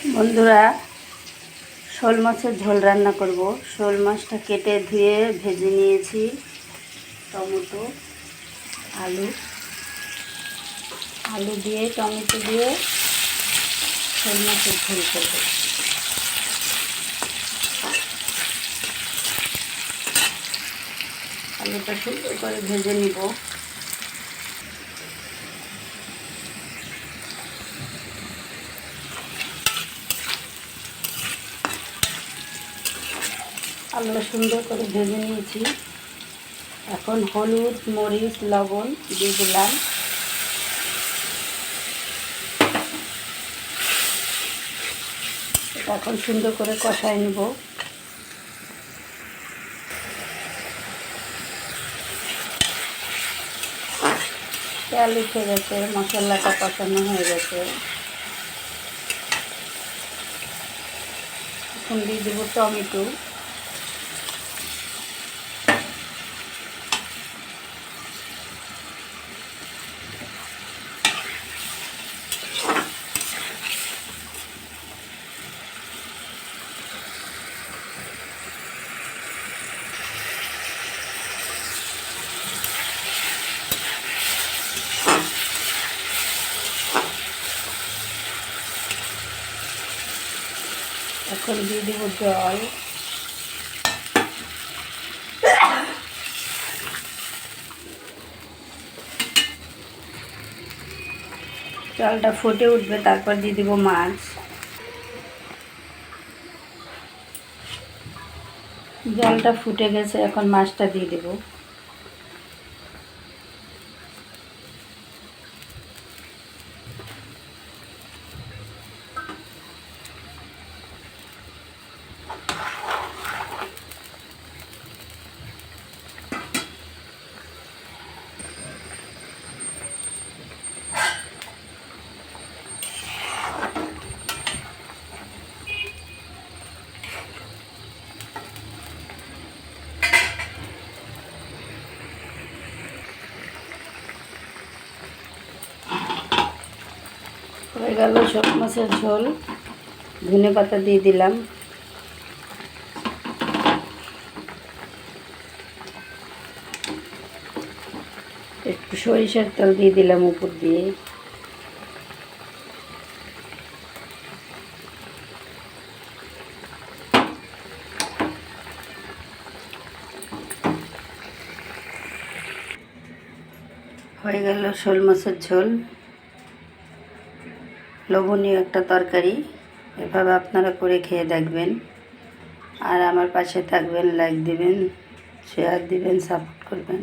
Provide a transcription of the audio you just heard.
বন্ধুরা, শোল মাছের ঝোল রান্না করব। শোল মাছটা কেটে ধুয়ে ভেজে নিয়েছি, টমেটো, আলু। আলু দিয়ে, টমেটো দিয়ে শোল মাছের ঝোল করব। আলুটা সুন্দর করে ভেজে নিব। আলুটা সুন্দর করে ভেজে নিয়েছি। এখন হলুদ, মরিচ, লবণ দিয়ে দিলাম। এখন সুন্দর করে কষায় নেব। তেল উঠে গেছে, মশলাটা কষানো হয়ে গেছে। এখন দিয়ে দেবো টমেটো। এখন দিয়ে দেবো জল। জলটা ফুটে উঠবে, তারপর দিয়ে দেবো মাছ। জলটা ফুটে গেছে, এখন মাছটা দিয়ে দেবো। হয়ে গেল সব মাছের ঝোল। ধনে পাতা দিয়ে দিলাম। একটু সরিষার তেল দিয়ে দিলাম উপর দিয়ে। হয়ে গেল শোল মাছের ঝোল। লোভনীয় একটা তরকারি, এভাবে আপনারা করে খেয়ে দেখবেন। আর আমার পাশে থাকবেন লাইক দিবেন শেয়ার দিবেন সাপোর্ট করবেন।